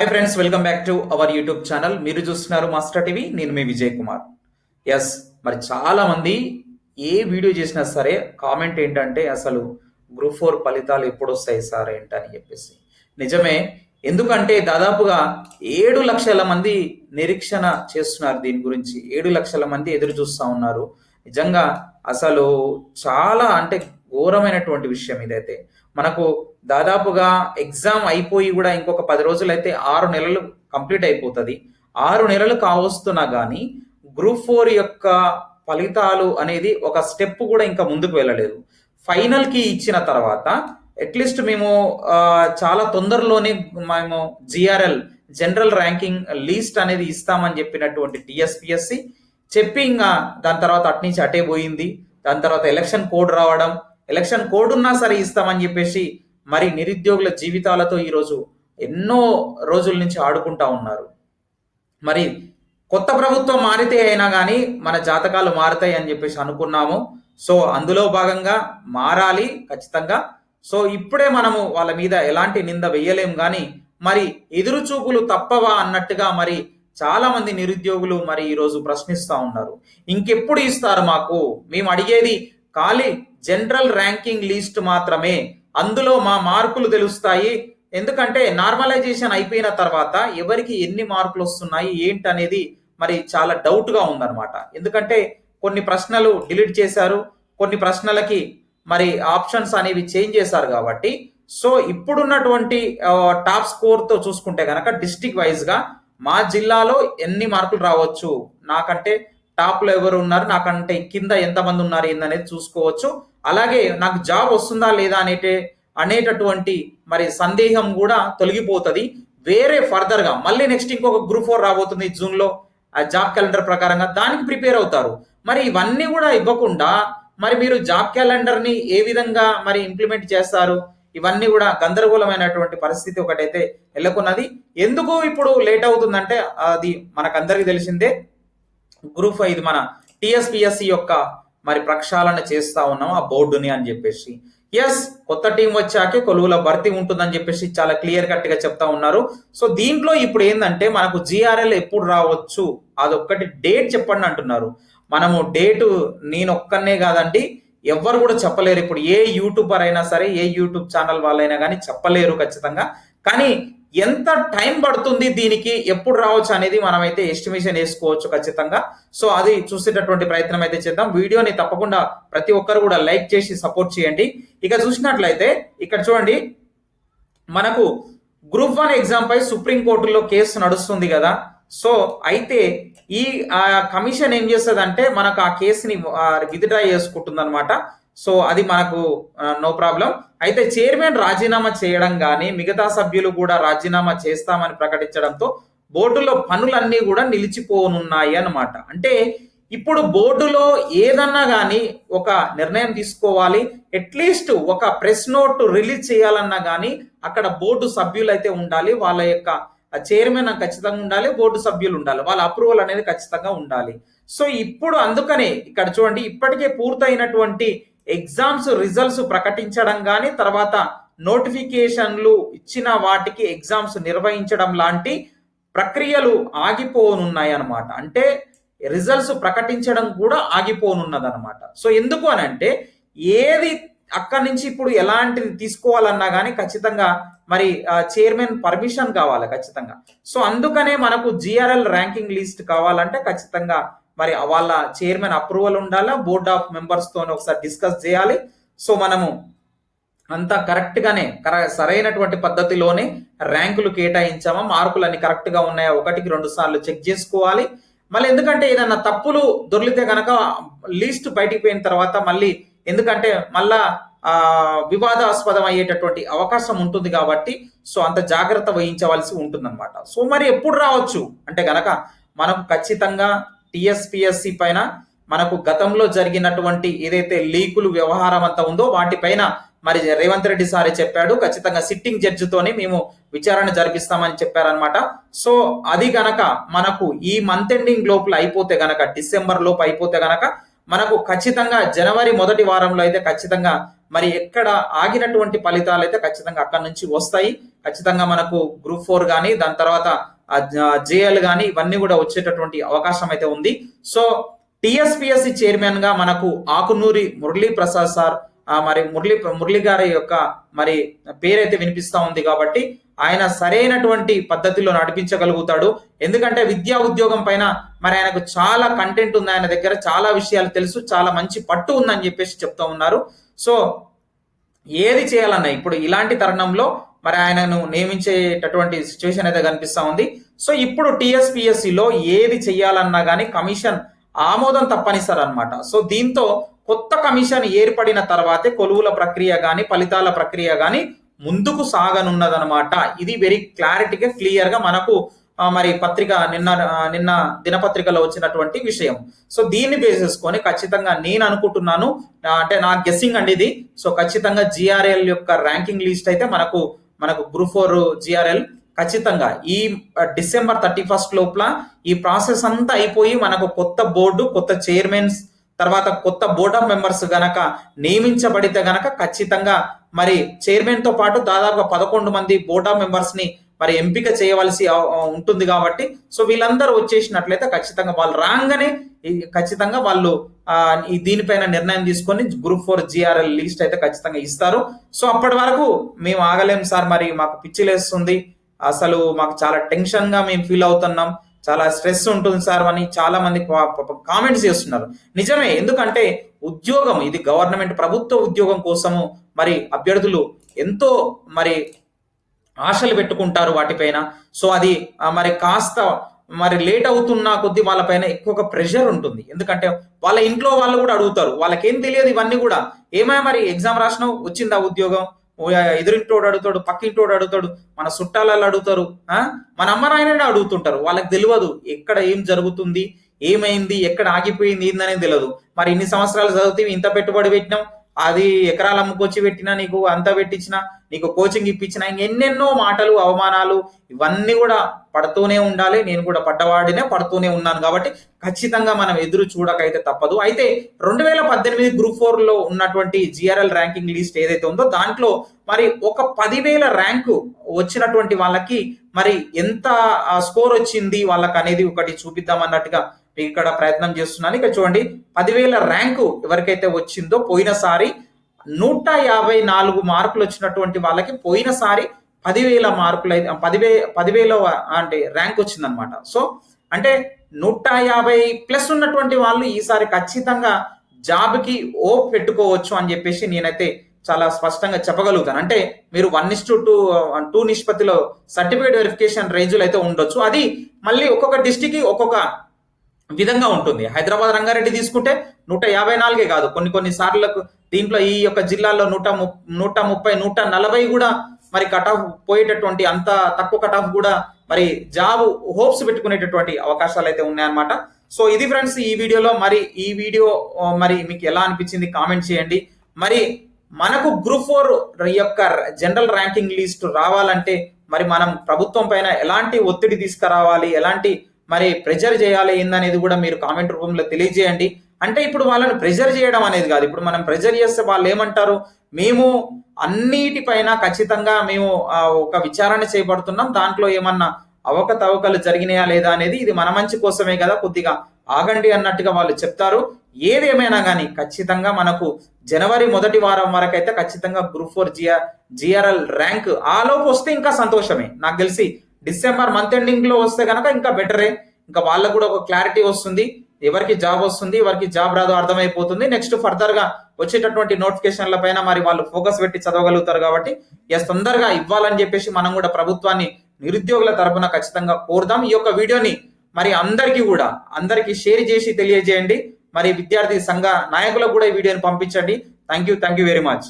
Hi friends welcome back to our YouTube channel మీరు చూస్తున్నారు master TV నేను మీ Vijay Kumar. Yes మరి చాలా మంది ఏ వీడియో చేసినా సరే కామెంట్ ఏంటంటే అసలు గ్రూప్ ఫోర్ ఫలితాలు ఎప్పుడు వస్తాయి సార్ ఏంటని చెప్పేసి. నిజమే ఎందుకంటే దాదాపుగా ఏడు లక్షల మంది నిరీక్షణ చేస్తున్నారు దీని గురించి. ఏడు లక్షల మంది ఎదురు చూస్తూ ఉన్నారు. నిజంగా అసలు చాలా అంటే ఘోరమైనటువంటి విషయం ఇదైతే. మనకు దాదాపుగా ఎగ్జామ్ అయిపోయి కూడా ఇంకొక పది రోజులు అయితే ఆరు నెలలు కంప్లీట్ అయిపోతుంది. ఆరు నెలలు కావస్తున్నా కానీ గ్రూప్ ఫోర్ యొక్క ఫలితాలు అనేది ఒక స్టెప్ కూడా ఇంకా ముందుకు వెళ్ళలేదు. ఫైనల్కి ఇచ్చిన తర్వాత అట్లీస్ట్ మేము చాలా తొందరలోనే మేము జిఆర్ఎల్ జనరల్ ర్యాంకింగ్ లీస్ట్ అనేది ఇస్తామని చెప్పినటువంటి టిఎస్పిఎస్సి చెప్పి ఇంకా దాని తర్వాత అటు నుంచి అటే పోయింది. దాని తర్వాత ఎలక్షన్ కోడ్ రావడం ఎలక్షన్ కోడ్ ఉన్నా సరే ఇస్తామని చెప్పేసి మరి నిరుద్యోగుల జీవితాలతో ఈరోజు ఎన్నో రోజుల నుంచి ఆడుకుంటా ఉన్నారు. మరి కొత్త ప్రభుత్వం మారితే అయినా కానీ మన జాతకాలు మారుతాయి అని చెప్పేసి అనుకున్నాము. సో అందులో భాగంగా మారాలి ఖచ్చితంగా. సో ఇప్పుడే మనము వాళ్ళ మీద ఎలాంటి నింద వేయలేం కానీ మరి ఎదురు చూపులు తప్పవా అన్నట్టుగా మరి చాలా మంది నిరుద్యోగులు మరి ఈరోజు ప్రశ్నిస్తూ ఉన్నారు. ఇంకెప్పుడు ఇస్తారు మాకు? మేము అడిగేది ఖాళీ జనరల్ ర్యాంకింగ్ లిస్ట్ మాత్రమే. అందులో మా మార్కులు తెలుస్తాయి. ఎందుకంటే నార్మలైజేషన్ అయిపోయిన తర్వాత ఎవరికి ఎన్ని మార్కులు వస్తున్నాయి ఏంటనేది మరి చాలా డౌట్గా ఉందన్నమాట. ఎందుకంటే కొన్ని ప్రశ్నలు డిలీట్ చేశారు. కొన్ని ప్రశ్నలకి మరి ఆప్షన్స్ అనేవి చేంజ్ చేశారు కాబట్టి. సో ఇప్పుడున్నటువంటి టాప్ స్కోర్తో చూసుకుంటే కనుక డిస్టిక్ వైజ్గా మా జిల్లాలో ఎన్ని మార్కులు రావచ్చు? నాకంటే టాప్లో ఎవరు ఉన్నారు? నాకంటే కింద ఎంతమంది ఉన్నారు ఏందనేది చూసుకోవచ్చు. అలాగే నాకు జాబ్ వస్తుందా లేదా అనేటే అనేటటువంటి మరి సందేహం కూడా తొలగిపోతుంది. వేరే ఫర్దర్గా మళ్ళీ నెక్స్ట్ ఇంకొక గ్రూప్ ఫోర్ రాబోతుంది జూన్లో ఆ జాబ్ క్యాలెండర్ ప్రకారంగా దానికి ప్రిపేర్ అవుతారు. మరి ఇవన్నీ కూడా ఇవ్వకుండా మరి మీరు జాబ్ క్యాలెండర్ని ఏ విధంగా మరి ఇంప్లిమెంట్ చేస్తారు? ఇవన్నీ కూడా గందరగోళమైనటువంటి పరిస్థితి ఒకటైతే నెలకొన్నది. ఎందుకు ఇప్పుడు లేట్ అవుతుందంటే అది మనకందరికీ తెలిసిందే. గ్రూప్ ఇది మన టిఎస్పిఎస్సి యొక్క మరి ప్రక్షాళన చేస్తా ఉన్నాం ఆ బోర్డుని అని చెప్పేసి. ఎస్ కొత్త టీం వచ్చాకే కొలువుల భర్తీ ఉంటుందని చెప్పేసి చాలా క్లియర్ కట్గా చెప్తా ఉన్నారు. సో దీంట్లో ఇప్పుడు ఏంటంటే మనకు జిఆర్ఎల్ ఎప్పుడు రావచ్చు? అదొక్కటి డేట్ చెప్పండి అంటున్నారు. మనము డేటు నేను ఒక్కనే కాదండి ఎవ్వరు కూడా చెప్పలేరు. ఇప్పుడు ఏ యూట్యూబర్ అయినా సరే ఏ యూట్యూబ్ ఛానల్ వాళ్ళైనా కానీ చెప్పలేరు ఖచ్చితంగా. కానీ ఎంత టైం పడుతుంది దీనికి ఎప్పుడు రావచ్చు అనేది మనమైతే ఎస్టిమేషన్ వేసుకోవచ్చు ఖచ్చితంగా. సో అది చూసేటటువంటి ప్రయత్నం అయితే చేద్దాం. వీడియోని తప్పకుండా ప్రతి ఒక్కరు కూడా లైక్ చేసి సపోర్ట్ చేయండి. ఇక చూసినట్లయితే ఇక్కడ చూడండి మనకు గ్రూప్ వన్ ఎగ్జామ్ పై సుప్రీం కోర్టులో కేసు నడుస్తుంది కదా. సో అయితే ఈ కమిషన్ ఏం చేస్తుంది అంటే మనకు ఆ కేసుని విత్డ్రా చేసుకుంటుంది అనమాట సో అది మనకు నో ప్రాబ్లం. అయితే చైర్మన్ రాజీనామా చేయడం కానీ మిగతా సభ్యులు కూడా రాజీనామా చేస్తామని ప్రకటించడంతో బోర్డులో పనులన్నీ కూడా నిలిచిపోనున్నాయి అన్నమాట. అంటే ఇప్పుడు బోర్డులో ఏదన్నా కానీ ఒక నిర్ణయం తీసుకోవాలి అట్లీస్ట్ ఒక ప్రెస్ నోట్ రిలీజ్ చేయాలన్నా కానీ అక్కడ బోర్డు సభ్యులు అయితే ఉండాలి వాళ్ళ యొక్క చైర్మన్ ఖచ్చితంగా ఉండాలి బోర్డు సభ్యులు ఉండాలి వాళ్ళ అప్రూవల్ అనేది ఖచ్చితంగా ఉండాలి. సో ఇప్పుడు అందుకనే ఇక్కడ చూడండి ఇప్పటికే పూర్తయినటువంటి ఎగ్జామ్స్ రిజల్ట్స్ ప్రకటించడం కానీ తర్వాత నోటిఫికేషన్లు ఇచ్చిన వాటికి ఎగ్జామ్స్ నిర్వహించడం లాంటి ప్రక్రియలు ఆగిపోనున్నాయి అన్నమాట అంటే రిజల్ట్స్ ప్రకటించడం కూడా ఆగిపోనున్నది అనమాట సో ఎందుకు అని అంటే ఏది అక్కడి నుంచి ఇప్పుడు ఎలాంటిది తీసుకోవాలన్నా కానీ ఖచ్చితంగా మరి చైర్మన్ పర్మిషన్ కావాలి ఖచ్చితంగా. సో అందుకనే మనకు జిఆర్ఎల్ ర్యాంకింగ్ లిస్ట్ కావాలంటే ఖచ్చితంగా మరి వాళ్ళ చైర్మన్ అప్రూవల్ ఉండాలా? బోర్డ్ ఆఫ్ మెంబర్స్తో ఒకసారి డిస్కస్ చేయాలి. సో మనము అంతా కరెక్ట్ గానే కర- సరైనటువంటి పద్ధతిలోనే ర్యాంకులు కేటాయించామా? మార్కులు అన్ని కరెక్ట్గా ఉన్నాయా? ఒకటికి రెండు సార్లు చెక్ చేసుకోవాలి. మళ్ళీ ఎందుకంటే ఏదన్నా తప్పులు దొర్లితే గనక లీస్ట్ బయటికి పోయిన తర్వాత మళ్ళీ ఎందుకంటే మళ్ళా ఆ వివాదాస్పదం అయ్యేటటువంటి అవకాశం ఉంటుంది కాబట్టి సో అంత జాగ్రత్త వహించవలసి ఉంటుందన్నమాట. సో మరి ఎప్పుడు రావచ్చు? అంటే గనక మనకు ఖచ్చితంగా టిఎస్పిఎస్సి పైన మనకు గతంలో జరిగినటువంటి ఏదైతే లీకులు వ్యవహారం అంతా ఉందో వాటిపైన మరి రేవంత్ రెడ్డి సారే చెప్పాడు. ఖచ్చితంగా సిట్టింగ్ జడ్జితోనే మేము విచారణ జరిపిస్తామని చెప్పారనమాట సో అది గనక మనకు ఈ మంత్ ఎండింగ్ లోపల అయిపోతే గనక డిసెంబర్ లోపు అయిపోతే గనక మనకు ఖచ్చితంగా జనవరి మొదటి వారంలో అయితే ఖచ్చితంగా మరి ఎక్కడ ఆగినటువంటి ఫలితాలు అయితే ఖచ్చితంగా అక్కడ నుంచి వస్తాయి. ఖచ్చితంగా మనకు గ్రూప్ ఫోర్ కానీ దాని తర్వాత జేఎల్ కానీ ఇవన్నీ కూడా వచ్చేటటువంటి అవకాశం అయితే ఉంది. సో టిఎస్పిఎస్సి చైర్మన్గా మనకు ఆకునూరి మురళీ ప్రసాద్ సార్ మరి మురళీ మురళి గారి యొక్క మరి పేరైతే వినిపిస్తూ ఉంది కాబట్టి ఆయన సరైనటువంటి పద్ధతిలో నడిపించగలుగుతాడు. ఎందుకంటే విద్యా ఉద్యోగం పైన మరి ఆయనకు చాలా కంటెంట్ ఉంది. ఆయన దగ్గర చాలా విషయాలు తెలుసు చాలా మంచి పట్టు ఉందని చెప్పేసి చెప్తా ఉన్నారు. సో ఏది చేయాలన్నా ఇప్పుడు ఇలాంటి తరుణంలో మరి ఆయనను నియమించేటటువంటి సిచ్యువేషన్ అయితే కనిపిస్తూ ఉంది. సో ఇప్పుడు టీఎస్పిఎస్సిలో ఏది చేయాలన్నా కానీ కమిషన్ ఆమోదం తప్పనిసరి అనమాట సో దీంతో కొత్త కమిషన్ ఏర్పడిన తర్వాతే కొలువుల ప్రక్రియ కానీ ఫలితాల ప్రక్రియ కానీ ముందుకు సాగనున్నదనమాట ఇది వెరీ క్లారిటీగా క్లియర్గా మనకు మరి పత్రిక నిన్న నిన్న దినపత్రికలో వచ్చినటువంటి విషయం. సో దీన్ని బేస్ చేసుకొని ఖచ్చితంగా నేను అనుకుంటున్నాను అంటే నా గెస్సింగ్ అండి ఇది. సో ఖచ్చితంగా జిఆర్ఎల్ యొక్క ర్యాంకింగ్ లిస్ట్ అయితే మనకు మనకు గ్రూప్ ఫోర్ జిఆర్ఎల్ ఖచ్చితంగా ఈ డిసెంబర్ థర్టీ ఫస్ట్ లోపల ఈ ప్రాసెస్ అంతా అయిపోయి మనకు కొత్త బోర్డు కొత్త చైర్మన్స్ తర్వాత కొత్త బోర్డ్ ఆఫ్ మెంబర్స్ గనక నియమించబడితే గనక ఖచ్చితంగా మరి చైర్మన్తో పాటు దాదాపుగా పదకొండు మంది బోర్డ్ ఆఫ్ మెంబర్స్ని మరి ఎంపిక చేయవలసి ఉంటుంది కాబట్టి సో వీళ్ళందరూ వచ్చేసినట్లయితే ఖచ్చితంగా వాళ్ళు రాగానే ఖచ్చితంగా వాళ్ళు దీనిపైన నిర్ణయం తీసుకొని గ్రూప్ ఫోర్ జిఆర్ఎల్ లిస్ట్ అయితే ఖచ్చితంగా ఇస్తారు. సో అప్పటి వరకు మేము ఆగలేం సార్ మరి మాకు పిచ్చిలేస్తుంది అసలు మాకు చాలా టెన్షన్గా మేము ఫీల్ అవుతున్నాం. చాలా స్ట్రెస్ ఉంటుంది సార్ అని చాలా మంది కామెంట్స్ చేస్తున్నారు. నిజమే ఎందుకంటే ఉద్యోగం ఇది గవర్నమెంట్ ప్రభుత్వ ఉద్యోగం కోసము మరి అభ్యర్థులు ఎంతో మరి ఆశలు పెట్టుకుంటారు వాటిపైన. సో అది మరి కాస్త మరి లేట్ అవుతున్న కొద్దీ వాళ్ళపైన ఎక్కువగా ప్రెషర్ ఉంటుంది. ఎందుకంటే వాళ్ళ ఇంట్లో వాళ్ళు కూడా అడుగుతారు. వాళ్ళకేం తెలియదు ఇవన్నీ కూడా. ఏమైనా మరి ఎగ్జామ్ రాసినావు? వచ్చిందా ఉద్యోగం? ఎదురింటోడు అడుగుతాడు పక్కింటోడు అడుగుతాడు మన చుట్టాలలో అడుగుతారు మన అమ్మ అడుగుతుంటారు. వాళ్ళకి తెలియదు ఎక్కడ ఏం జరుగుతుంది ఏమైంది ఎక్కడ ఆగిపోయింది ఏందనేది తెలియదు మరి ఇన్ని సంవత్సరాలు చదివితే ఇంత పెట్టుబడి పెట్టినాం అది ఎకరాలు అమ్ముకొచ్చి పెట్టినా నీకు అంత పెట్టించిన నీకు కోచింగ్ ఇప్పించిన ఎన్నెన్నో మాటలు అవమానాలు ఇవన్నీ కూడా పడుతూనే ఉండాలి. నేను కూడా పడ్డవాడినే పడుతూనే ఉన్నాను కాబట్టి ఖచ్చితంగా మనం ఎదురు చూడకైతే తప్పదు. అయితే రెండు వేల పద్దెనిమిది గ్రూప్ ఫోర్లో ఉన్నటువంటి జిఆర్ఎల్ ర్యాంకింగ్ లిస్ట్ ఏదైతే ఉందో దాంట్లో మరి ఒక పదివేల ర్యాంకు వచ్చినటువంటి వాళ్ళకి మరి ఎంత స్కోర్ వచ్చింది వాళ్ళకి అనేది ఒకటి చూపిద్దాం అన్నట్టుగా ఇక్కడ ప్రయత్నం చేస్తున్నాను. ఇక్కడ చూడండి పదివేల ర్యాంకు ఎవరికైతే వచ్చిందో పోయినసారి నూట యాభై నాలుగు మార్కులు వచ్చినటువంటి వాళ్ళకి పోయినసారి పదివేల మార్కులు అయితే పదివే పదివేల అంటే ర్యాంక్ వచ్చిందనమాట. సో అంటే నూట యాభై ప్లస్ ఉన్నటువంటి వాళ్ళు ఈసారి ఖచ్చితంగా జాబ్కి ఓ పెట్టుకోవచ్చు అని చెప్పేసి నేనైతే చాలా స్పష్టంగా చెప్పగలుగుతాను. అంటే మీరు one is to two two నిష్పత్తిలో సర్టిఫికేట్ వెరిఫికేషన్ రేంజ్లో అయితే ఉండొచ్చు. అది మళ్ళీ ఒక్కొక్క డిస్టిక్కి ఒక్కొక్క విధంగా ఉంటుంది. హైదరాబాద్ రంగారెడ్డి తీసుకుంటే నూట యాభై నాలుగే కాదు. కొన్ని కొన్ని సార్లకు దీంట్లో ఈ యొక్క జిల్లాలో నూట నూట ముప్పై నూట నలభై కూడా మరి కట్ ఆఫ్ పోయేటటువంటి అంత తక్కువ కట్ ఆఫ్ కూడా మరి జాబ్ హోప్స్ పెట్టుకునేటటువంటి అవకాశాలు అయితే ఉన్నాయన్నమాట. సో ఇది ఫ్రెండ్స్ ఈ వీడియోలో మరి ఈ వీడియో మరి మీకు ఎలా అనిపించింది కామెంట్ చేయండి. మరి మనకు గ్రూప్ ఫోర్ యొక్క జనరల్ ర్యాంకింగ్ లిస్ట్ రావాలంటే మరి మనం ప్రభుత్వం పైన ఎలాంటి ఒత్తిడి తీసుకురావాలి? ఎలాంటి మరి ప్రెజర్ చేయాలి ఏందనేది కూడా మీరు కామెంట్ రూపంలో తెలియజేయండి. అంటే ఇప్పుడు వాళ్ళని ప్రెజర్ చేయడం అనేది కాదు. ఇప్పుడు మనం ప్రెజర్ చేస్తే వాళ్ళు ఏమంటారు? మేము అన్నిటిపైన ఖచ్చితంగా మేము ఒక విచారణ చేపడుతున్నాం. దాంట్లో ఏమన్నా అవకతవకలు జరిగినాయా లేదా అనేది ఇది మన మంచి కోసమే కదా కొద్దిగా ఆగండి అన్నట్టుగా వాళ్ళు చెప్తారు. ఏదేమైనా కానీ ఖచ్చితంగా మనకు జనవరి మొదటి వారం వరకు అయితే ఖచ్చితంగా group four GR GRL rank ఆలోపు వస్తే ఇంకా సంతోషమే. నాకు తెలిసి డిసెంబర్ మంత్ ఎండింగ్లో వస్తే కనుక ఇంకా బెటరే ఇంకా వాళ్ళకు కూడా ఒక క్లారిటీ వస్తుంది. ఎవరికి జాబ్ వస్తుంది ఎవరికి జాబ్ రాదో అర్థమైపోతుంది. నెక్స్ట్ ఫర్దర్గా వచ్చేటటువంటి నోటిఫికేషన్ల పైన మరి వాళ్ళు ఫోకస్ పెట్టి చదవగలుగుతారు కాబట్టి ఎస్ తొందరగా ఇవ్వాలని చెప్పేసి మనం కూడా ప్రభుత్వాన్ని నిరుద్యోగుల తరపున ఖచ్చితంగా కోరుదాం. ఈ యొక్క వీడియోని మరి అందరికీ కూడా అందరికీ షేర్ చేసి తెలియజేయండి. మరి విద్యార్థి సంఘ నాయకులకు కూడా ఈ వీడియోని పంపించండి. Thank you thank you very much